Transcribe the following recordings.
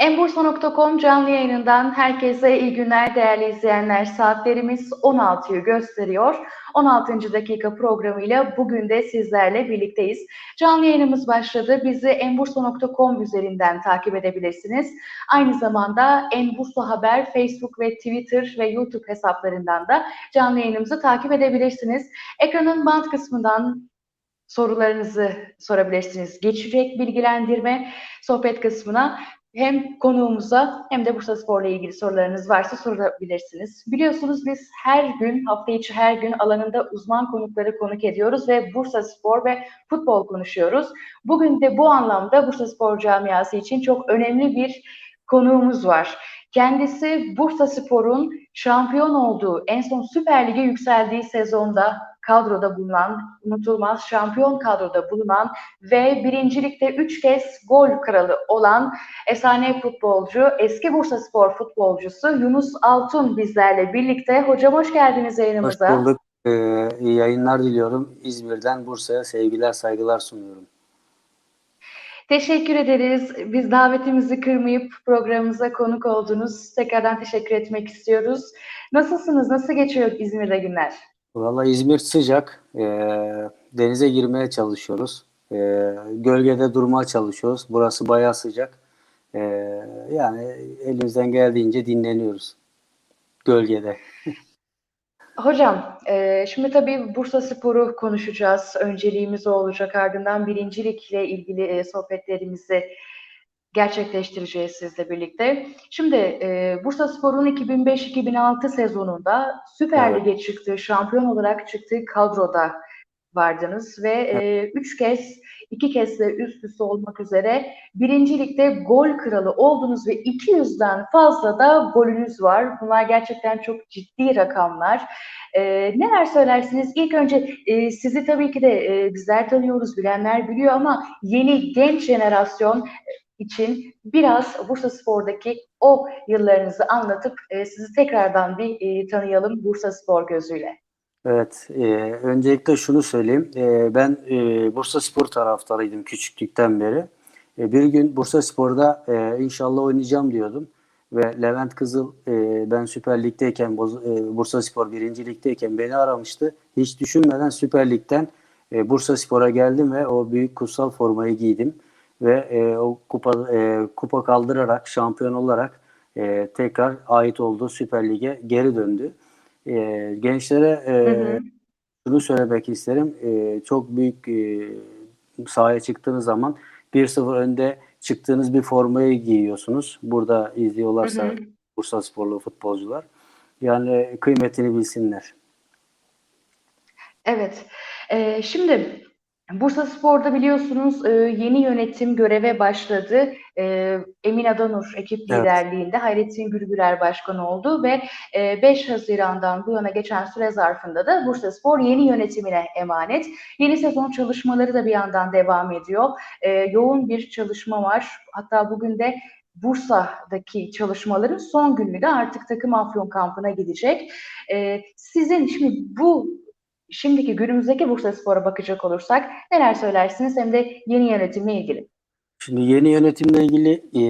Enbursa.com canlı yayınından herkese iyi günler değerli izleyenler. Saatlerimiz 16'yı gösteriyor. 16. dakika programıyla bugün de sizlerle birlikteyiz. Canlı yayınımız başladı. Bizi enbursa.com üzerinden takip edebilirsiniz. Aynı zamanda Enbursa Haber, Facebook ve Twitter ve YouTube hesaplarından da canlı yayınımızı takip edebilirsiniz. Ekranın band kısmından sorularınızı sorabilirsiniz. Geçecek bilgilendirme sohbet kısmına hem konuğumuza hem de Bursa Spor'la ilgili sorularınız varsa sorabilirsiniz. Biliyorsunuz biz her gün, hafta içi her gün alanında uzman konukları konuk ediyoruz ve Bursa Spor ve futbol konuşuyoruz. Bugün de bu anlamda Bursa Spor camiası için çok önemli bir konuğumuz var. Kendisi Bursa Spor'un şampiyon olduğu, en son Süper Lig'e yükseldiği sezonda kadroda bulunan, unutulmaz şampiyon kadroda bulunan ve birincilikte üç kez gol kralı olan efsane futbolcu, eski Bursa Spor futbolcusu Yunus Altun bizlerle birlikte. Hocam hoş geldiniz yayınımıza. Hoş bulduk. Ee, iyi yayınlar diliyorum. İzmir'den Bursa'ya sevgiler, saygılar sunuyorum. Teşekkür ederiz. Biz davetimizi kırmayıp programımıza konuk oldunuz. Tekrardan teşekkür etmek istiyoruz. Nasılsınız? Nasıl geçiyor İzmir'de günler? Valla İzmir sıcak. E, denize girmeye çalışıyoruz. E, gölgede durmaya çalışıyoruz. Burası bayağı sıcak. E, yani elimizden geldiğince dinleniyoruz. Gölgede. Hocam, e, şimdi tabii Bursa Spor'u konuşacağız. Önceliğimiz o olacak. Ardından birincilikle ilgili e, sohbetlerimizi gerçekleştireceğiz sizle birlikte. Şimdi e, Bursa Spor'un 2005-2006 sezonunda Süper Lig'e evet. çıktığı, şampiyon olarak çıktığı kadroda vardınız ve e, üç kez, iki kez de üst üste olmak üzere birinci ligde gol kralı oldunuz ve 200'den fazla da golünüz var. Bunlar gerçekten çok ciddi rakamlar. E, neler söylersiniz? İlk önce e, sizi tabii ki de e, bizler tanıyoruz, bilenler biliyor ama yeni genç jenerasyon için biraz Bursa Spor'daki o yıllarınızı anlatıp e, sizi tekrardan bir e, tanıyalım Bursa Spor gözüyle. Evet, e, öncelikle şunu söyleyeyim. E, ben e, Bursa Spor taraftarıydım küçüklükten beri. E, bir gün Bursa Spor'da e, inşallah oynayacağım diyordum. Ve Levent Kızıl e, ben Süper Lig'deyken, e, Bursa Spor 1. Lig'deyken beni aramıştı. Hiç düşünmeden Süper Lig'den e, Bursa Spor'a geldim ve o büyük kutsal formayı giydim ve e, o kupa e, kupa kaldırarak şampiyon olarak e, tekrar ait olduğu Süper Lig'e geri döndü. E, gençlere e, hı hı. şunu söylemek isterim. E, çok büyük e, sahaya çıktığınız zaman 1-0 önde çıktığınız bir formayı giyiyorsunuz. Burada izliyorlarsa hı hı. Bursa sporlu futbolcular. Yani kıymetini bilsinler. Evet. Ee, şimdi Bursa Spor'da biliyorsunuz e, yeni yönetim göreve başladı. E, Emin Adanur ekip evet. liderliğinde Hayrettin Gürgüler başkan oldu ve 5 e, Haziran'dan bu yana geçen süre zarfında da Bursa Spor yeni yönetimine emanet. Yeni sezon çalışmaları da bir yandan devam ediyor. Yoğun bir çalışma var. Hatta bugün de Bursa'daki çalışmaların son günü de artık takım afyon kampına gidecek. Sizin şimdi bu şimdiki günümüzdeki Bursa Spor'a bakacak olursak neler söylersiniz hem de yeni yönetimle ilgili? Şimdi yeni yönetimle ilgili e,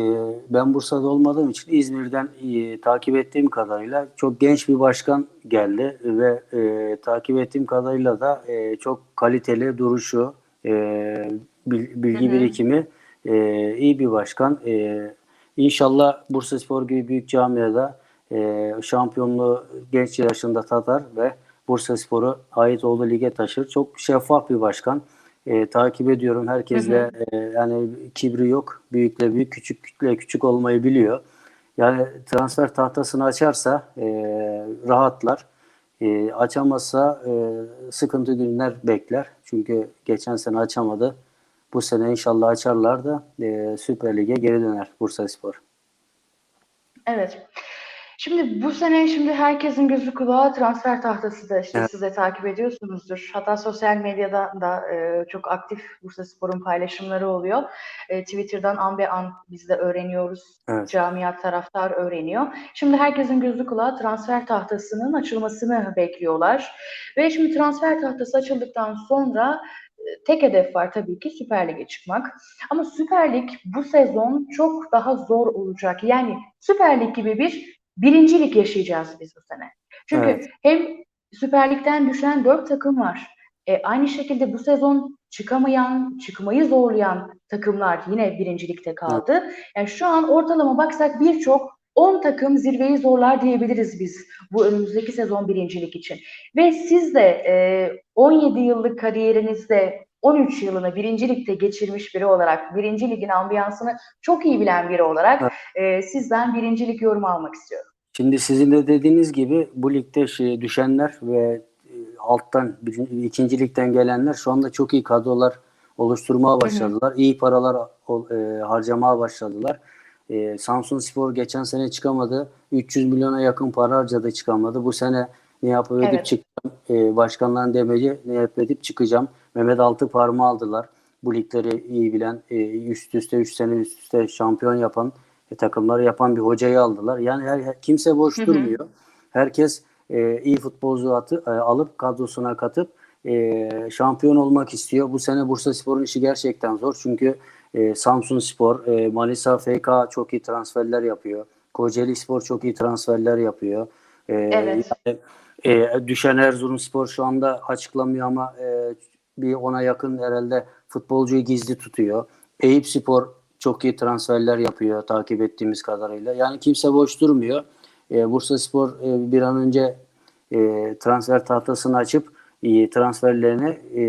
ben Bursa'da olmadığım için İzmir'den e, takip ettiğim kadarıyla çok genç bir başkan geldi ve e, takip ettiğim kadarıyla da e, çok kaliteli duruşu, e, bilgi hı hı. birikimi e, iyi bir başkan. E, İnşallah Bursa Spor gibi büyük camiada e, şampiyonluğu genç yaşında tatar ve Bursa Spor'u ait olduğu lige taşır. Çok şeffaf bir başkan. E, takip ediyorum. Herkesle e, yani kibri yok. Büyükle büyük, küçükle küçük olmayı biliyor. Yani transfer tahtasını açarsa e, rahatlar. E, açamazsa e, sıkıntı günler bekler. Çünkü geçen sene açamadı. Bu sene inşallah açarlar da e, Süper Lig'e geri döner Bursa Spor. Evet. Şimdi bu sene şimdi herkesin gözü kulağı transfer tahtası da işte evet. siz de takip ediyorsunuzdur. Hatta sosyal medyada da e, çok aktif Bursa Spor'un paylaşımları oluyor. E, Twitter'dan an be an biz de öğreniyoruz. Evet. Camia taraftar öğreniyor. Şimdi herkesin gözü kulağı transfer tahtasının açılmasını bekliyorlar. Ve şimdi transfer tahtası açıldıktan sonra tek hedef var tabii ki Süper Lig'e çıkmak. Ama Süper Lig bu sezon çok daha zor olacak. Yani Süper Lig gibi bir birincilik yaşayacağız biz bu sene. Çünkü Evet. hem Süper Lig'den düşen dört takım var. E, aynı şekilde bu sezon çıkamayan, çıkmayı zorlayan takımlar yine birincilikte kaldı. Yani şu an ortalama baksak birçok 10 takım zirveyi zorlar diyebiliriz biz bu önümüzdeki sezon birincilik için. Ve siz de e, 17 yıllık kariyerinizde 13 yılını birincilikte geçirmiş biri olarak, birinci ligin ambiyansını çok iyi bilen biri olarak e, sizden birincilik yorumu almak istiyorum. Şimdi sizin de dediğiniz gibi bu ligde şey, düşenler ve e, alttan birinci- ikinci ligden gelenler şu anda çok iyi kadrolar oluşturmaya başladılar. İyi paralar e, harcamaya başladılar. E, Samsun Spor geçen sene çıkamadı. 300 milyona yakın para harcadı çıkamadı. Bu sene ne yapıp edip Evet. çıkacağım. E, başkanların demeci ne yapıp edip çıkacağım. Mehmet Altıparmağı aldılar. Bu ligleri iyi bilen, e, üst üste 3 sene üst üste şampiyon yapan e, takımları yapan bir hocayı aldılar. Yani her, her- kimse boş Hı hı. durmuyor. Herkes e, iyi futbolcu atı, e, alıp kadrosuna katıp e, şampiyon olmak istiyor. Bu sene Bursa Spor'un işi gerçekten zor. Çünkü e, Samsun Spor, e, Manisa FK çok iyi transferler yapıyor. Kocaeli Spor çok iyi transferler yapıyor. E, Evet. yani, e, düşen Erzurumspor şu anda açıklamıyor ama e, bir ona yakın herhalde futbolcuyu gizli tutuyor. Eyüp Spor çok iyi transferler yapıyor takip ettiğimiz kadarıyla. Yani kimse boş durmuyor. E, Bursa Spor e, bir an önce e, transfer tahtasını açıp e, transferlerini e,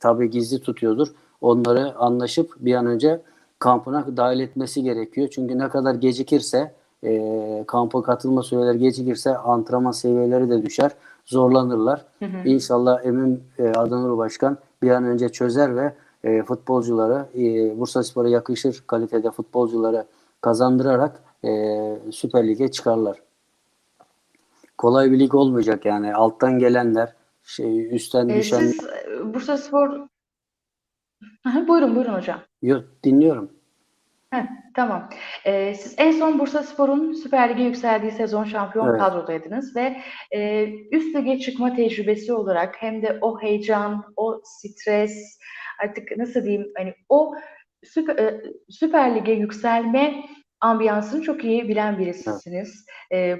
tabii gizli tutuyordur. Onları anlaşıp bir an önce kampına dahil etmesi gerekiyor. Çünkü ne kadar gecikirse e, kampa katılma süreleri gecikirse antrenman seviyeleri de düşer. Zorlanırlar. Hı hı. İnşallah Emin e, Adanur Başkan bir an önce çözer ve e, futbolcuları e, Bursa Spor'a yakışır kalitede futbolcuları kazandırarak e, Süper Lig'e çıkarlar. Kolay bir lig olmayacak yani. Alttan gelenler, şey üstten E, düşen siz Bursa Spor... Aha, buyurun buyurun hocam. Yok, dinliyorum. Heh, tamam. Ee, siz en son Bursaspor'un Süper Lig'e yükseldiği sezon şampiyon Evet. kadrodaydınız ve e, üst lige çıkma tecrübesi olarak hem de o heyecan, o stres, artık nasıl diyeyim hani o Süper, Süper Lig'e yükselme ambiyansını çok iyi bilen birisiniz. E,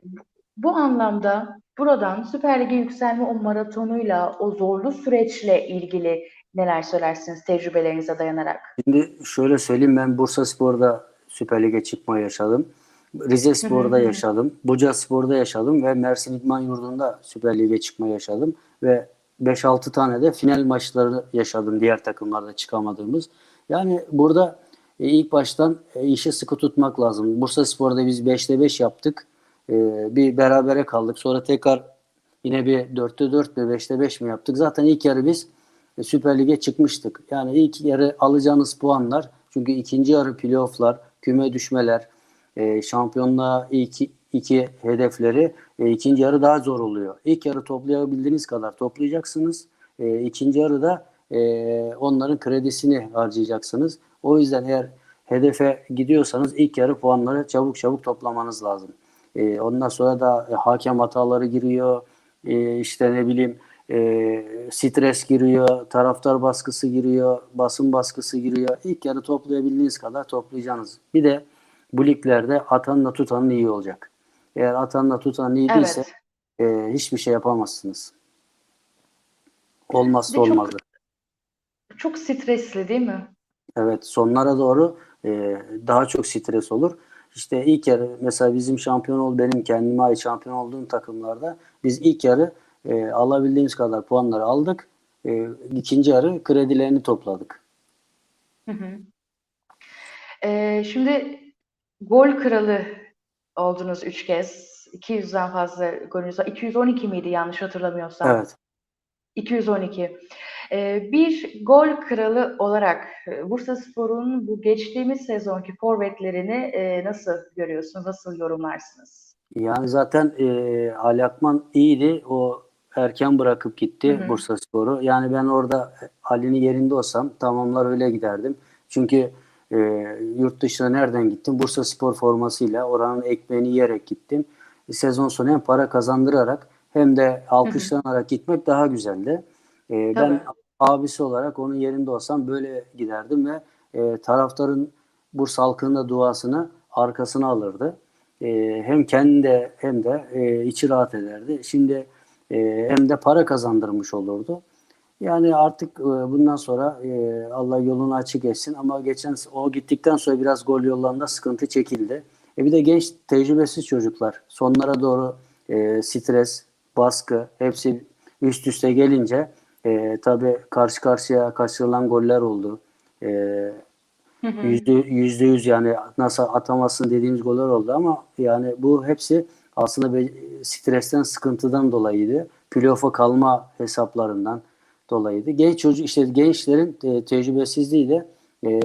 bu- anlamda buradan Süper Lig'e yükselme o maratonuyla, o zorlu süreçle ilgili neler söylersiniz tecrübelerinize dayanarak? Şimdi şöyle söyleyeyim ben Bursa Spor'da Süper Lig'e çıkma yaşadım. Rize Spor'da yaşadım. Buca Spor'da yaşadım ve Mersin İdman Yurdu'nda Süper Lig'e çıkma yaşadım. Ve 5-6 tane de final maçları yaşadım diğer takımlarda çıkamadığımız. Yani burada e, ilk baştan e, işi sıkı tutmak lazım. Bursa Spor'da biz 5'te 5 yaptık. E, bir berabere kaldık. Sonra tekrar yine bir 4'te 4 mi 5'te 5 mi yaptık. Zaten ilk yarı biz e, Süper Lig'e çıkmıştık. Yani ilk yarı alacağınız puanlar çünkü ikinci yarı playofflar, küme düşmeler, e, şampiyonluğa ilk iki hedefleri e, ikinci yarı daha zor oluyor. İlk yarı toplayabildiğiniz kadar toplayacaksınız. E, ikinci yarıda e, onların kredisini harcayacaksınız. O yüzden eğer hedefe gidiyorsanız ilk yarı puanları çabuk çabuk toplamanız lazım. E, ondan sonra da e, hakem hataları giriyor. E, işte ne bileyim e, stres giriyor, taraftar baskısı giriyor, basın baskısı giriyor. İlk yarı toplayabildiğiniz kadar toplayacaksınız. Bir de bu liglerde atanla tutanın iyi olacak. Eğer atanla tutanın iyi değilse Evet. e, hiçbir şey yapamazsınız. Olmazsa çok- olmazdı. Çok stresli değil mi? Evet sonlara doğru e, daha çok stres olur. İşte ilk yarı mesela bizim şampiyon ol benim kendime ait şampiyon olduğum takımlarda biz ilk yarı e, alabildiğimiz kadar puanları aldık. E, ikinci yarı kredilerini topladık. Hı hı. Ee, şimdi gol kralı oldunuz üç kez. 200'den fazla golünüz var. 212 miydi yanlış hatırlamıyorsam? Evet. 212. Ee, bir gol kralı olarak e, Bursaspor'un bu geçtiğimiz sezonki forvetlerini e, nasıl görüyorsunuz? Nasıl yorumlarsınız? Yani zaten e, Ali Akman iyiydi. O erken bırakıp gitti Hı hı. Bursaspor'u. Yani ben orada Ali'nin yerinde olsam tamamlar öyle giderdim. Çünkü e, yurt dışına nereden gittim? Bursaspor formasıyla oranın ekmeğini yiyerek gittim. E, sezon sonu hem para kazandırarak hem de alkışlanarak gitmek daha güzeldi. E, ben Tabii. abisi olarak onun yerinde olsam böyle giderdim ve e, taraftarın Bursa halkının duasını arkasına alırdı. E, hem kendi hem de e, içi rahat ederdi. Şimdi e, hem de para kazandırmış olurdu. Yani artık e, bundan sonra e, Allah yolunu açık etsin ama geçen o gittikten sonra biraz gol yollarında sıkıntı çekildi. E bir de genç tecrübesiz çocuklar sonlara doğru e, stres, baskı hepsi üst üste gelince e, tabii karşı karşıya kaçırılan goller oldu. E. Yüzde, yüzde yüz yani nasıl atamazsın dediğimiz goller oldu ama yani bu hepsi aslında bir stresten, sıkıntıdan dolayıydı. Playoff'a kalma hesaplarından dolayıydı. Genç çocuk işte gençlerin e, tecrübesizliği de e,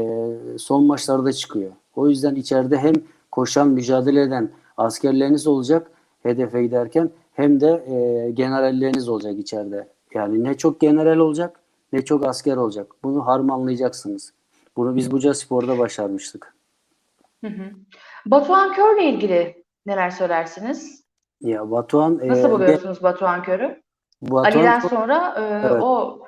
son maçlarda çıkıyor. O yüzden içeride hem koşan, mücadele eden askerleriniz olacak hedefe giderken hem de e, generalleriniz olacak içeride. Yani ne çok general olacak ne çok asker olacak. Bunu harmanlayacaksınız. Bunu biz Buca Spor'da başarmıştık. Hı hı. Batuhan Kör'le ilgili neler söylersiniz? Ya Batuhan Nasıl e, buluyorsunuz Batuhan Kör'ü? Batuhan Ali'den çok- sonra e, Evet. o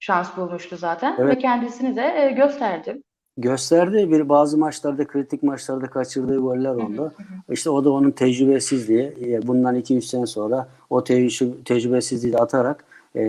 şans bulmuştu zaten Evet. ve kendisini de e, gösterdi. gösterdi. Bir bazı maçlarda kritik maçlarda kaçırdığı goller oldu. İşte o da onun tecrübesizliği. E, Bundan 2-3 sene sonra o tecrü- tecrübesizliği atarak e,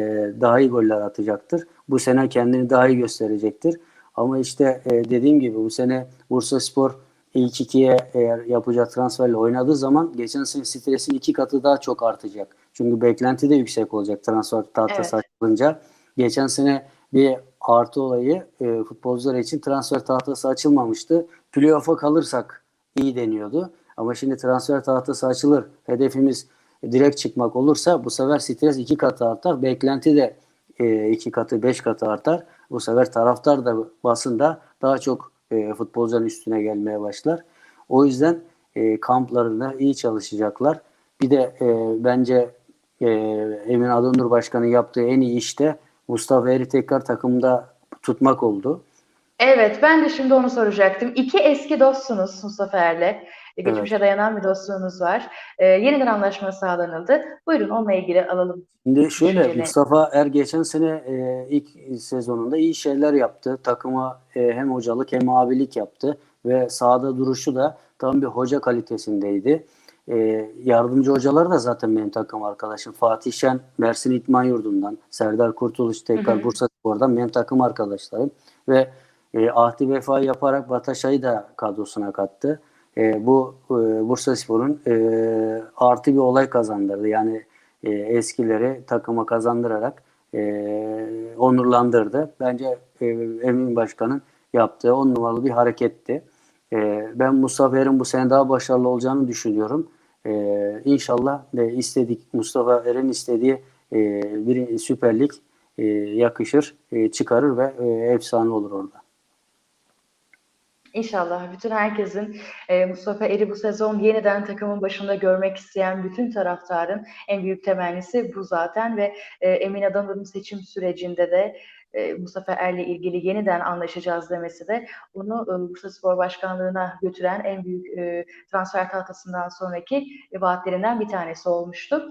daha iyi goller atacaktır. Bu sene kendini daha iyi gösterecektir. Ama işte e, dediğim gibi bu sene Bursa Spor ilk ikiye eğer yapacağı transferle oynadığı zaman geçen sene stresin iki katı daha çok artacak. Çünkü beklenti de yüksek olacak transfer tahtası Evet. açılınca. Geçen sene bir artı olayı e, futbolcular için transfer tahtası açılmamıştı. Playoff'a kalırsak iyi deniyordu. Ama şimdi transfer tahtası açılır. Hedefimiz direkt çıkmak olursa bu sefer stres iki katı artar. Beklenti de e, iki katı, beş katı artar. Bu sefer taraftar da basında daha çok e, futbolcuların üstüne gelmeye başlar. O yüzden e, kamplarında iyi çalışacaklar. Bir de e, bence e, Emin Adonur Başkan'ın yaptığı en iyi işte Mustafa Eri tekrar takımda tutmak oldu. Evet, ben de şimdi onu soracaktım. İki eski dostsunuz Mustafa Er'le. Geçmişe dayanan bir dostluğunuz var. E, yeniden anlaşma sağlanıldı. Buyurun onunla ilgili alalım. Şimdi şöyle. Mustafa Er geçen sene e, ilk sezonunda iyi şeyler yaptı. Takıma e, hem hocalık hem abilik yaptı ve sahada duruşu da tam bir hoca kalitesindeydi. E, yardımcı hocalar da zaten benim takım arkadaşım. Fatih Şen Mersin İtman Yurdu'ndan, Serdar Kurtuluş tekrar Hı hı. Bursa Spor'dan benim takım arkadaşlarım ve e, ahdi vefa yaparak Bataşay'ı da kadrosuna kattı. E, bu e, Bursa Spor'un e, artı bir olay kazandırdı. Yani e, eskileri takıma kazandırarak e, onurlandırdı. Bence e, Emin Başkan'ın yaptığı on numaralı bir hareketti. E, ben Mustafa Er'in bu sene daha başarılı olacağını düşünüyorum. E, inşallah e, istedik Mustafa Er'in istediği e, bir Süper Lig e, yakışır, e, çıkarır ve e, efsane olur orada. İnşallah bütün herkesin e, Mustafa Er'i bu sezon yeniden takımın başında görmek isteyen bütün taraftarın en büyük temennisi bu zaten ve e, Emin Adam'ın seçim sürecinde de e, Mustafa Er'le ilgili yeniden anlaşacağız demesi de onu Bursa Spor Başkanlığı'na götüren en büyük transfer tahtasından sonraki e, vaatlerinden bir tanesi olmuştu.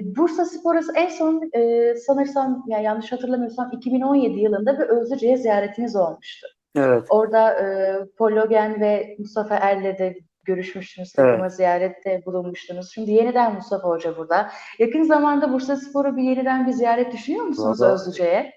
Bursa Spor'a en son e, sanırsam yani yanlış hatırlamıyorsam 2017 yılında bir Özlüce'ye ziyaretiniz olmuştu. Evet. Orada e, Pologen ve Mustafa Er'le de görüşmüştünüz, takıma ziyarette bulunmuştunuz. Şimdi yeniden Mustafa Hoca burada. Yakın zamanda Bursa Spor'u bir yeniden bir ziyaret düşünüyor musunuz Vallahi- Özlüce'ye?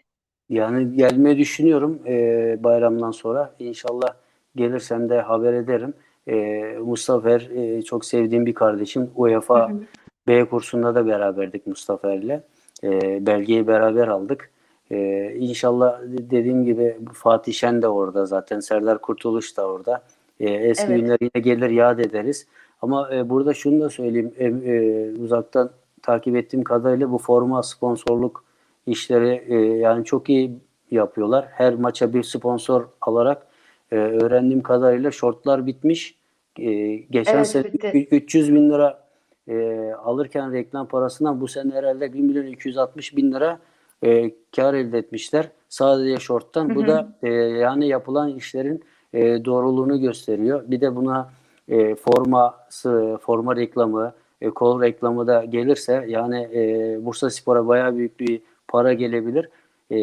Yani gelmeyi düşünüyorum e, bayramdan sonra. İnşallah gelirsem de haber ederim. E, Mustafa Er e, çok sevdiğim bir kardeşim. UEFA Hı hı. B kursunda da beraberdik Mustafa Er'le. E, belgeyi beraber aldık. E, inşallah dediğim gibi Fatih Şen de orada zaten. Serdar Kurtuluş da orada. E, eski Evet. günleri yine gelir yad ederiz. Ama e, burada şunu da söyleyeyim. E, e, uzaktan takip ettiğim kadarıyla bu forma sponsorluk işleri e, yani çok iyi yapıyorlar. Her maça bir sponsor alarak e, öğrendiğim kadarıyla şortlar bitmiş. E, geçen Evet, sene bitti. ü- 300 bin lira e, alırken reklam parasından bu sene herhalde 1 milyon 260 bin lira e, kar elde etmişler. Sadece şorttan. Hı Bu hı. da e, yani yapılan işlerin e, doğruluğunu gösteriyor. Bir de buna e, forması, forma reklamı, e, kol reklamı da gelirse yani e, Bursa Spor'a bayağı büyük bir para gelebilir. E,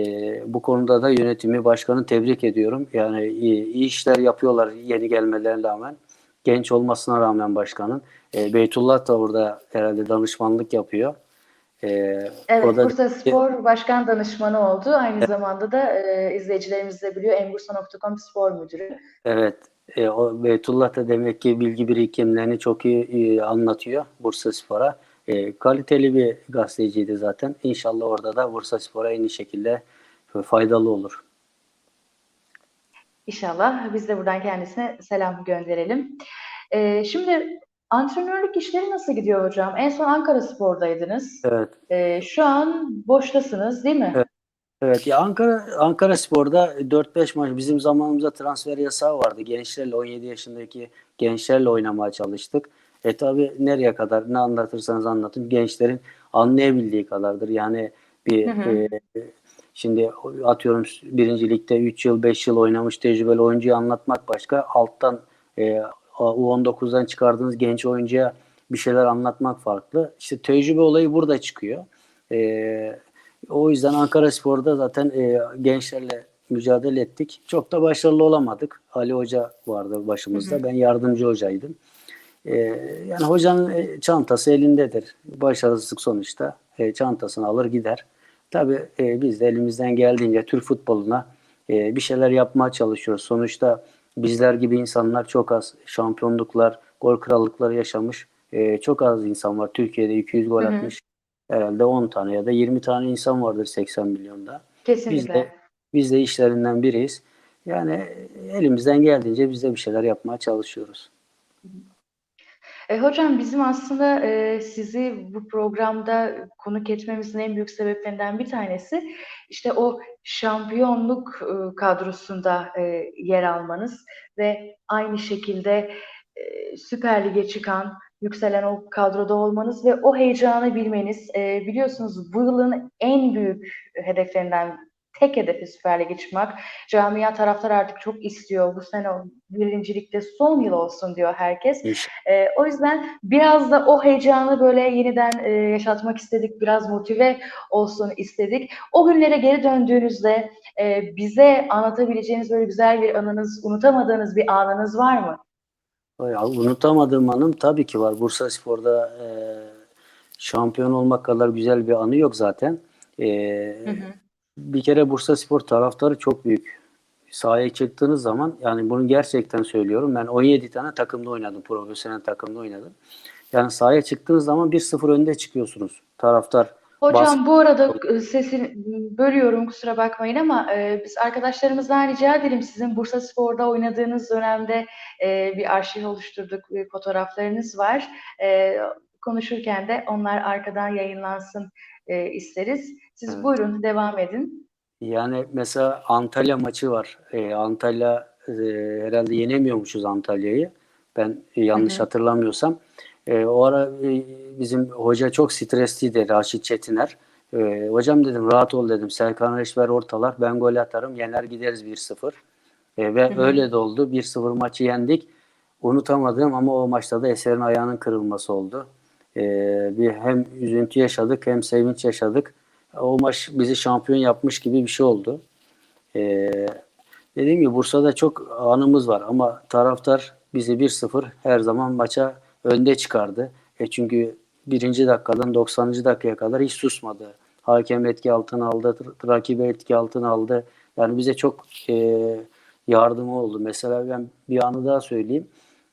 bu konuda da yönetimi, başkanı tebrik ediyorum. Yani iyi, iyi işler yapıyorlar yeni gelmelerine rağmen. Genç olmasına rağmen başkanın. E, Beytullah da orada herhalde danışmanlık yapıyor. E, Evet, o da Bursa Spor Başkan Danışmanı oldu. Aynı zamanda da e, izleyicilerimiz de biliyor Embursa.com Spor Müdürü. Evet, e, o Beytullah da demek ki bilgi birikimlerini çok iyi, iyi anlatıyor Bursa Spor'a. E, kaliteli bir gazeteciydi zaten. İnşallah orada da Bursa Spor'a aynı şekilde faydalı olur. İnşallah biz de buradan kendisine selam gönderelim. E, şimdi antrenörlük işleri nasıl gidiyor hocam? En son Ankara Spor'daydınız. Evet. E, şu an boştasınız değil mi? Evet. Evet ya Ankara Ankara Spor'da 4-5 maç bizim zamanımızda transfer yasağı vardı. Gençlerle 17 yaşındaki gençlerle oynamaya çalıştık. E tabi nereye kadar ne anlatırsanız anlatın gençlerin anlayabildiği kadardır. Yani bir Hı hı. e, şimdi atıyorum birinci ligde 3 yıl 5 yıl oynamış tecrübeli oyuncuyu anlatmak başka. Alttan e, U19'dan çıkardığınız genç oyuncuya bir şeyler anlatmak farklı. İşte tecrübe olayı burada çıkıyor. E, o yüzden Ankara Spor'da zaten e, gençlerle mücadele ettik. Çok da başarılı olamadık. Ali Hoca vardı başımızda. Hı hı. Ben yardımcı hocaydım. E, yani hocanın e, çantası elindedir. Başarısızlık sonuçta e, çantasını alır gider. Tabii e, biz de elimizden geldiğince Türk futboluna e, bir şeyler yapmaya çalışıyoruz. Sonuçta bizler gibi insanlar çok az şampiyonluklar, gol krallıkları yaşamış. E, çok az insan var. Türkiye'de 200 gol Hı hı. atmış. Herhalde 10 tane ya da 20 tane insan vardır 80 milyonda. Biz Kesinlikle. de biz de işlerinden biriyiz. Yani elimizden geldiğince biz de bir şeyler yapmaya çalışıyoruz. E, hocam bizim aslında e, sizi bu programda konuk etmemizin en büyük sebeplerinden bir tanesi işte o şampiyonluk e, kadrosunda e, yer almanız ve aynı şekilde e, Süper Lig'e çıkan, yükselen o kadroda olmanız ve o heyecanı bilmeniz. Biliyorsunuz bu yılın en büyük hedeflerinden tek hedefi Süper Lig'e çıkmak. Camia taraftar artık çok istiyor. Bu sene birincilikte son yıl olsun diyor herkes. Ee, o yüzden biraz da o heyecanı böyle yeniden e, yaşatmak istedik, biraz motive olsun istedik. O günlere geri döndüğünüzde e, bize anlatabileceğiniz böyle güzel bir anınız, unutamadığınız bir anınız var mı? Ya, unutamadığım anım tabii ki var. Bursa Spor'da e, şampiyon olmak kadar güzel bir anı yok zaten. E, Hı hı. Bir kere Bursa Spor taraftarı çok büyük. Sahaya çıktığınız zaman yani bunu gerçekten söylüyorum. Ben 17 tane takımda oynadım. Profesyonel takımda oynadım. Yani sahaya çıktığınız zaman 1-0 önde çıkıyorsunuz. Taraftar Hocam baskı- bu arada e, sesini bölüyorum kusura bakmayın ama e, biz arkadaşlarımızdan rica edelim sizin Bursa Spor'da oynadığınız dönemde e, bir arşiv oluşturduk, e, fotoğraflarınız var. E, konuşurken de onlar arkadan yayınlansın e, isteriz. Siz Evet. buyurun devam edin. Yani mesela Antalya maçı var. Ee, Antalya e, herhalde yenemiyormuşuz Antalya'yı. Ben e, yanlış Hı hı. hatırlamıyorsam. E, o ara e, bizim hoca çok stresliydi Raşit Çetiner. E, hocam dedim rahat ol dedim. Serkan Reşber ortalar. Ben gol atarım. Yener gideriz 1-0. E, ve Hı hı. öyle de oldu. 1-0 maçı yendik. Unutamadım ama o maçta da Eser'in ayağının kırılması oldu. E, bir hem üzüntü yaşadık hem sevinç yaşadık. O maç bizi şampiyon yapmış gibi bir şey oldu. Ee, dediğim gibi Bursa'da çok anımız var ama taraftar bizi 1-0 her zaman maça önde çıkardı. E çünkü birinci dakikadan 90. dakikaya kadar hiç susmadı. Hakem etki altına aldı, r- rakibi etki altına aldı. Yani bize çok e, yardımı oldu. Mesela ben bir anı daha söyleyeyim.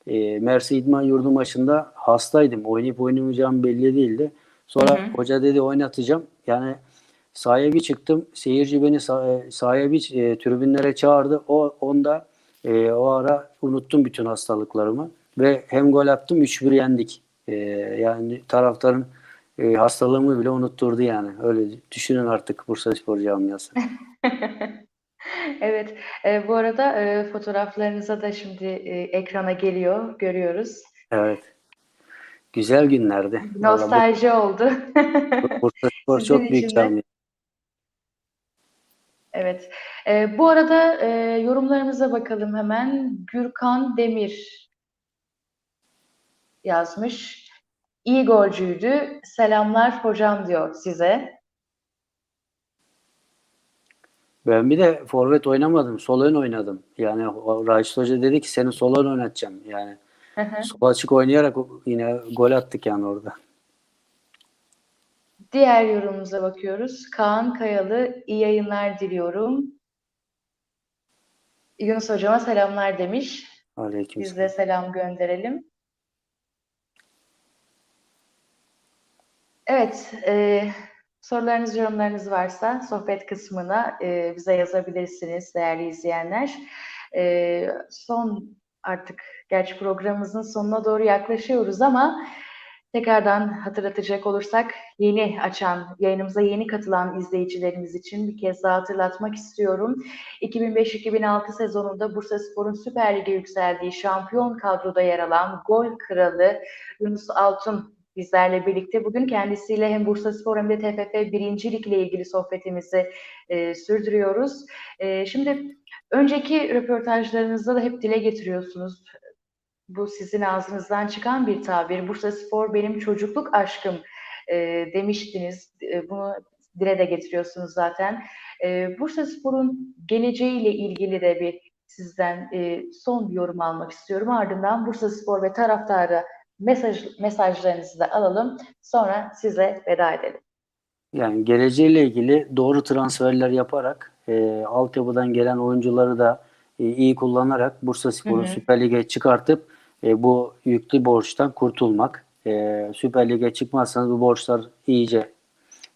E, Mersi İdman Yurdu maçında hastaydım. Oynayıp oynamayacağım belli değildi. Sonra Hı hı. hoca dedi oynatacağım. Yani sahaya bir çıktım. Seyirci beni sah- sahaya bir e, tribünlere çağırdı. O onda e, o ara unuttum bütün hastalıklarımı ve hem gol attım 3-1 yendik. E, yani taraftarın e, hastalığımı bile unutturdu yani. Öyle düşünün artık Bursa Spor camiası. Evet, e, bu arada e, fotoğraflarınıza da şimdi e, ekrana geliyor, görüyoruz. Evet. Güzel günlerdi. Vallahi bu- Nostalji oldu. Bursa Spor çok büyük camia. Evet. E, bu arada e, yorumlarımıza bakalım hemen. Gürkan Demir yazmış. İyi golcüydü. Selamlar hocam diyor size. Ben bir de forvet oynamadım. Sol ön oynadım. Yani Raşit Hoca dedi ki seni sol ön oynatacağım. Yani sol açık oynayarak yine gol attık yani orada. Diğer yorumumuza bakıyoruz. Kaan Kayalı, iyi yayınlar diliyorum. Yunus Hocama selamlar demiş. Aleyküm Biz de selam gönderelim. Evet, e, sorularınız, yorumlarınız varsa sohbet kısmına e, bize yazabilirsiniz değerli izleyenler. E, son artık, gerçi programımızın sonuna doğru yaklaşıyoruz ama tekrardan hatırlatacak olursak yeni açan, yayınımıza yeni katılan izleyicilerimiz için bir kez daha hatırlatmak istiyorum. 2005-2006 sezonunda Bursaspor'un Süper Lig'e yükseldiği şampiyon kadroda yer alan gol kralı Yunus Altun bizlerle birlikte. Bugün kendisiyle hem Bursaspor hem de TFF 1. Lig ile ilgili sohbetimizi e, sürdürüyoruz. E, şimdi önceki röportajlarınızda da hep dile getiriyorsunuz. Bu sizin ağzınızdan çıkan bir tabir. Bursaspor benim çocukluk aşkım e, demiştiniz. E, bunu dile de getiriyorsunuz zaten. E, Bursaspor'un geleceğiyle ilgili de bir sizden e, son bir yorum almak istiyorum. Ardından Bursaspor ve taraftarı mesaj, mesajlarınızı da alalım. Sonra size veda edelim. Yani geleceğiyle ilgili doğru transferler yaparak e, altyapıdan gelen oyuncuları da e, iyi kullanarak Bursaspor'u Hı hı. Süper Lig'e çıkartıp e, bu yüklü borçtan kurtulmak. E, Süper Lig'e çıkmazsanız bu borçlar iyice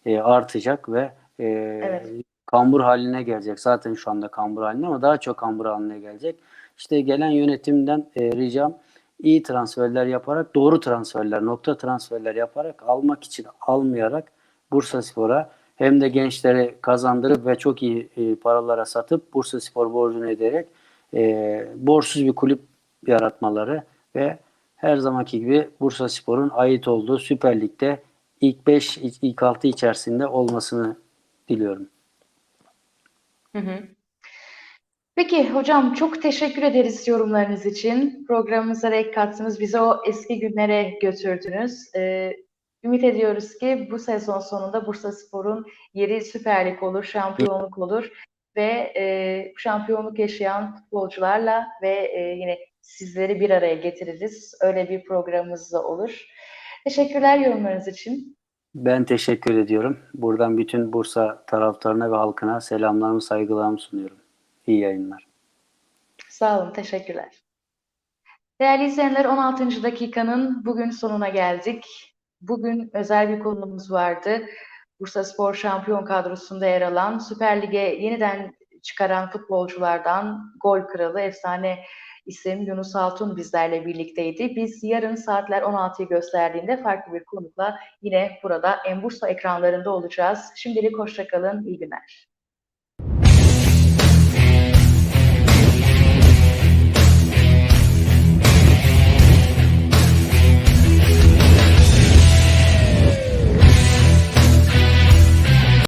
e, artacak ve e, Evet. kambur haline gelecek. Zaten şu anda kambur haline ama daha çok kambur haline gelecek. İşte gelen yönetimden e, ricam iyi transferler yaparak, doğru transferler, nokta transferler yaparak almak için almayarak Bursaspor'a hem de gençleri kazandırıp ve çok iyi e, paralara satıp Bursaspor borcunu ederek e, borçsuz bir kulüp yaratmaları ve her zamanki gibi Bursaspor'un ait olduğu Süper Lig'de ilk 5, ilk 6 içerisinde olmasını diliyorum. Hı hı. Peki hocam çok teşekkür ederiz yorumlarınız için. Programımıza renk kattınız. Bizi o eski günlere götürdünüz. Ee, ümit ediyoruz ki bu sezon sonunda Bursaspor'un yeri Süper Lig olur, şampiyonluk olur ve e, şampiyonluk yaşayan futbolcularla ve e, yine sizleri bir araya getiririz. Öyle bir programımız da olur. Teşekkürler yorumlarınız için. Ben teşekkür ediyorum. Buradan bütün Bursa taraftarına ve halkına selamlarımı, saygılarımı sunuyorum. İyi yayınlar. Sağ olun, teşekkürler. Değerli izleyenler 16. dakikanın bugün sonuna geldik. Bugün özel bir konumuz vardı. Bursaspor şampiyon kadrosunda yer alan, Süper Lig'e yeniden çıkaran futbolculardan gol kralı, efsane isim Yunus Altun bizlerle birlikteydi. Biz yarın saatler 16'yı gösterdiğinde farklı bir konukla yine burada Embursa ekranlarında olacağız. Şimdilik hoşçakalın, iyi günler.